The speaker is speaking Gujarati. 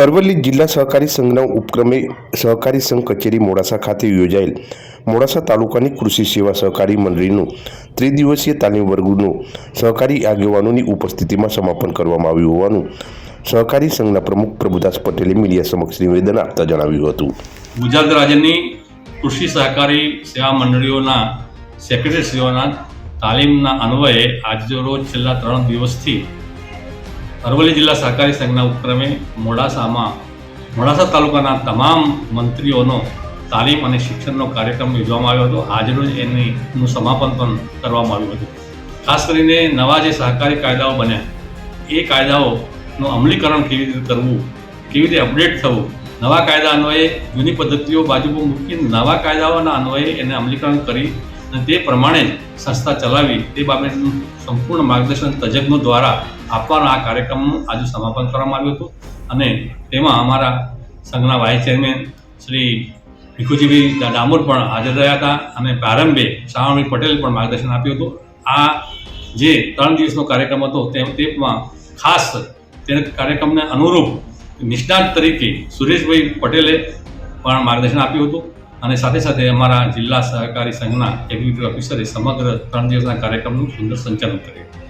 અરવલ્લી જિલ્લા સહકારી સંઘના ઉપક્રમે સહકારી સંઘ કચેરી મોડાસા ખાતે યોજાયેલ મોડાસા તાલુકાની કૃષિ સેવા સહકારી મંડળીનું ત્રિદિવસીય તાલીમ વર્ગનું સહકારી આગેવાનોની ઉપસ્થિતિમાં સમાપન કરવામાં આવ્યું હોવાનું સહકારી સંઘના પ્રમુખ પ્રભુદાસ પટેલે મીડિયા સમક્ષ નિવેદન આપતા જણાવ્યું હતું. ગુજરાત રાજ્યની કૃષિ સહકારી સેવા મંડળીઓના સેક્રેટરીશ્રીઓના તાલીમના અન્વયે આજરોજ રોજ છેલ્લા ત્રણ દિવસથી અરવલ્લી જિલ્લા સહકારી સંઘના ઉપક્રમે મોડાસામાં, મોડાસા તાલુકાના તમામ મંત્રીઓનો તાલીમ અને શિક્ષણનો કાર્યક્રમ યોજવામાં આવ્યો હતો. આજરોજ એનું સમાપન પણ કરવામાં આવ્યું હતું. ખાસ કરીને નવા જે સહકારી કાયદાઓ બન્યા, એ કાયદાઓનું અમલીકરણ કેવી રીતે કરવું, કેવી રીતે અપડેટ થવું, નવા કાયદા અન્વયે જૂની પદ્ધતિઓ બાજુ મૂકી નવા કાયદાઓના અન્વયે એને અમલીકરણ કરી અને તે પ્રમાણે જ સંસ્થા ચલાવી તે બાબતનું સંપૂર્ણ માર્ગદર્શન તજજ્ઞો દ્વારા આપવાના આ કાર્યક્રમનું આજે સમાપન કરવામાં આવ્યું હતું. અને તેમાં અમારા સંઘના વાઇસ ચેરમેન શ્રી ભીખુજીભાઈ ડામોર પણ હાજર રહ્યા હતા અને પ્રારંભે શ્રાવણભાઈ પટેલ પણ માર્ગદર્શન આપ્યું હતું. આ જે ત્રણ દિવસનો કાર્યક્રમ હતો તેમાં ખાસ તે કાર્યક્રમને અનુરૂપ નિષ્ણાત તરીકે સુરેશભાઈ પટેલે પણ માર્ગદર્શન આપ્યું હતું. અને સાથે સાથે અમારા જિલ્લા સહકારી સંઘના એક્ઝિક્યુટિવ ઓફિસરે સમગ્ર ત્રણ દિવસના કાર્યક્રમનું સુંદર સંચાલન કર્યું.